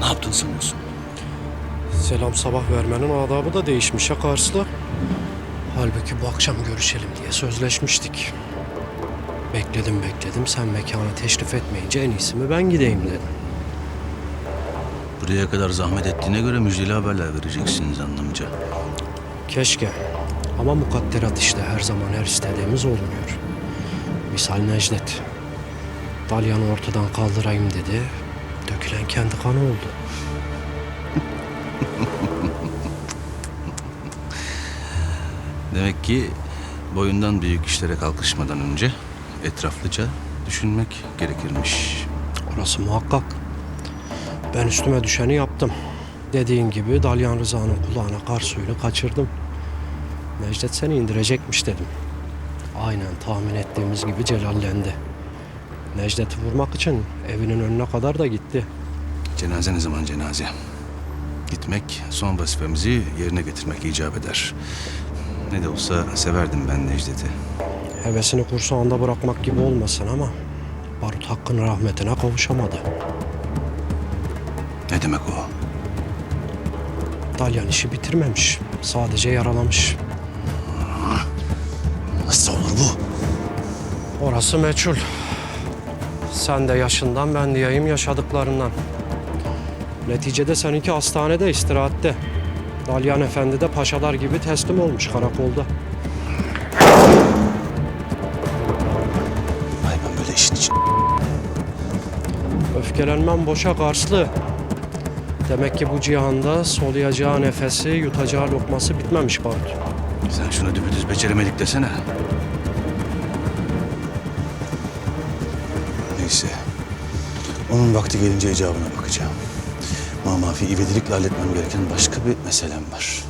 Ne yaptın sanıyorsun? Selam sabah vermenin adabı da değişmiş ya. Halbuki bu akşam görüşelim diye sözleşmiştik. Bekledim bekledim sen mekana teşrif etmeyince en iyisi mi ben gideyim dedim. Buraya kadar zahmet ettiğine göre müjdeli haberler vereceksiniz anlamca. Keşke. Ama mukadderat işte her zaman her istediğimiz olmuyor. Misal Necdet. Dalyan'ı ortadan kaldırayım dedi. Dökülen kendi kanı oldu. Demek ki boyundan büyük işlere kalkışmadan önce etraflıca düşünmek gerekirmiş. Orası muhakkak. Ben üstüme düşeni yaptım. Dediğin gibi Dalyan Rıza'nın kulağına kar suyunu kaçırdım. Necdet seni indirecekmiş dedim. Aynen tahmin ettiğimiz gibi celallendi. Necdet'i vurmak için evinin önüne kadar da gitti. Cenaze ne zaman cenaze? Gitmek son vazifemizi yerine getirmek icap eder. Ne de olsa severdim ben Necdet'i. Hevesini kursağında bırakmak gibi olmasın ama Barut Hakk'ın rahmetine kavuşamadı. Ne demek o? Dalyan işi bitirmemiş. Sadece yaralamış. Nasıl olur bu? Orası meçhul. Sen de yaşından ben diyeyim yaşadıklarından. Neticede seninki hastanede istirahatte. Dalyan Efendi de paşalar gibi teslim olmuş karakolda. Ay ben böyle işin için. Öfkelenmem boşa Karslı. Demek ki bu cihanda soluyacağı nefesi, yutacağı lokması bitmemiş Barut. Sen şunu düpedüz beceremedik desene. Neyse. Onun vakti gelince icabına bakacağım. Mamafi ivedilikle halletmem gereken başka bir meselem var.